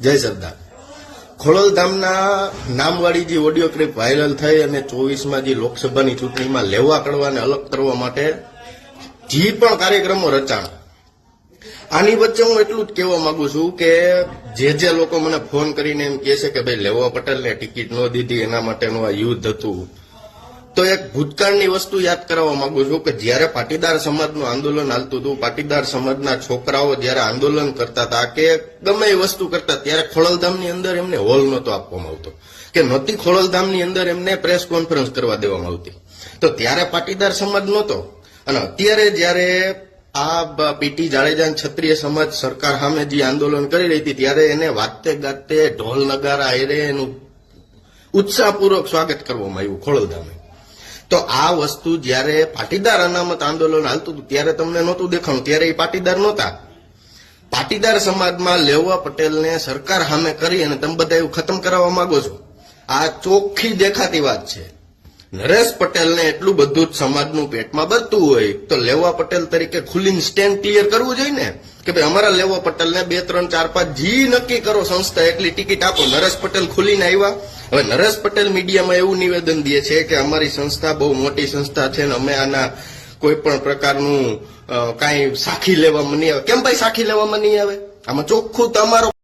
જય સરદાર. ખોડલધામના નામવાળી જે audio clip viral થઈ અને ચોવીસમાં જે લોકસભાની ચૂંટણીમાં લેવા કરવાને અલગ કરવા માટે જે પણ કાર્યક્રમો રચાણ. આની વચ્ચે હું એટલું જ કહેવા માંગુ છું કે જે જે લોકો મને ફોન કરીને એમ કહે છે કે ભાઈ લેવા પટેલને ટિકિટ ન દીધી, એના માટેનું આ યુદ્ધ હતું. તો એક ભૂતકાળની વસ્તુ યાદ કરાવવા માંગુ છું કે જ્યારે પાટીદાર સમાજનું આંદોલન હાલતું હતું, પાટીદાર સમાજના છોકરાઓ જ્યારે આંદોલન કરતા હતા, કે ગમે એ વસ્તુ કરતા, ત્યારે ખોડલધામની અંદર એમને હોલ નહોતો આપવામાં આવતો. કે નહોતી ખોડલધામની અંદર એમને પ્રેસ કોન્ફરન્સ કરવા દેવામાં આવતી. તો ત્યારે પાટીદાર સમાજ નહોતો. અને અત્યારે જ્યારે આ પીટી જાડેજા અને ક્ષત્રિય સમાજ સરકાર સામે જે આંદોલન કરી રહી હતી, ત્યારે એને વાતે ગાતે ઢોલ નગારા, એરે એનું ઉત્સાહપૂર્વક સ્વાગત કરવામાં આવ્યું ખોડલધામે. તો આ વસ્તુ જ્યારે પાટીદાર અનામત આંદોલન હાલતું હતું, ત્યારે તમને નહોતું દેખાણું. ત્યારે એ પાટીદાર નહોતા. પાટીદાર સમાજમાં લેવા પટેલને સરકાર સામે કરી અને તમે બધા એવું ખતમ કરાવવા માંગો છો. આ ચોખ્ખી દેખાતી વાત છે. નરેશ પટેલને એટલું બધું જ સમાજનું પેટમાં બધતું હોય, તો લેવા પટેલ તરીકે ખુલ્લીને સ્ટેન્ડ ક્લિયર કરવું જોઈએ ને? કે ભાઈ અમારા લેવા પટેલને બે, ત્રણ, ચાર, પાંચ જી નક્કી કરો સંસ્થા એટલી ટિકિટ આપો. નરેશ પટેલ ખુલીને આવ્યા. હવે નરેશ પટેલ મીડિયામાં એવું નિવેદન દે છે કે અમારી સંસ્થા બહુ મોટી સંસ્થા છે અને અમે આના કોઈ પણ પ્રકારનું કાંઈ સાખી લેવામાં નહીં આવે. કેમ ભાઈ સાખી લેવામાં નહીં આવે? આમાં ચોખ્ખું તમારો